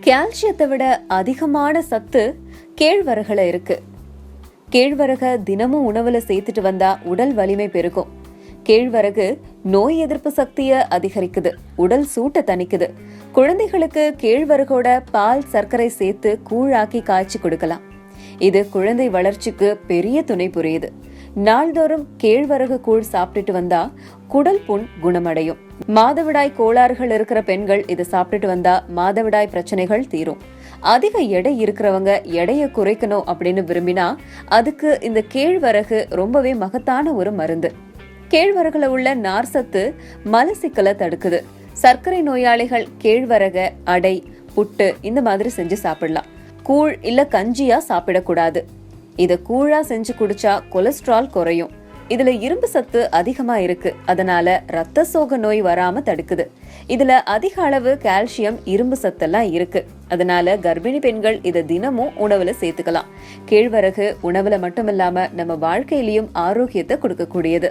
கால்சியத்தை விட அதிகமான சத்து கேழ்வரகுல இருக்கு. கேழ்வரக தினமும் உணவுல சேர்த்துட்டு வந்தா உடல் வலிமை பெருகும். கேழ்வரகு நோய் எதிர்ப்பு சக்தியை அதிகரிக்குது உடல் சூட்டை தணிக்குது. குழந்தைகளுக்கு கேழ்வரகோட பால் சர்க்கரை சேர்த்து கூழாக்கி காய்ச்சி கொடுக்கலாம். இது குழந்தை வளர்ச்சிக்கு பெரிய துணை புரியுது. நாள்தோறும் கேழ்வரகு கூழ் சாப்பிட்டுட்டு வந்தா குடல் புண் குணமடையும். மாதவிடாய் கோளாறுகள் இருக்கிற பெண்கள் இதை சாப்பிட்டுட்டு வந்தா மாதவிடாய் பிரச்சனைகள் தீரும். அதிக எடை இருக்கிறவங்க எடையை குறைக்கணும் அப்படின்னு விரும்பினா அதுக்கு இந்த கேழ்வரகு ரொம்பவே மகத்தான ஒரு மருந்து. கேழ்வரகுல உள்ள நார் சத்து மலசிக்கலை தடுக்குது. சர்க்கரை நோயாளிகள் கேழ்வரக அடை புட்டு இந்த மாதிரி செஞ்சு சாப்பிடலாம். கூழ் இல்ல கஞ்சியா சாப்பிடக்கூடாது. இதை கூழா செஞ்சு குடிச்சா கொலஸ்ட்ரால் குறையும். இதுல இரும்பு சத்து அதிகமா இருக்கு. அதனால ரத்த சோக நோய் வராம தடுக்குது. இதுல அதிக அளவு கால்சியம் இரும்பு சத்தெல்லாம் இருக்கு. அதனால கர்ப்பிணி பெண்கள் இதை தினமும் உணவுல சேர்த்துக்கலாம். கேழ்வரகு உணவுல மட்டுமில்லாம நம்ம வாழ்க்கையிலயும் ஆரோக்கியத்தை கொடுக்கக்கூடியது.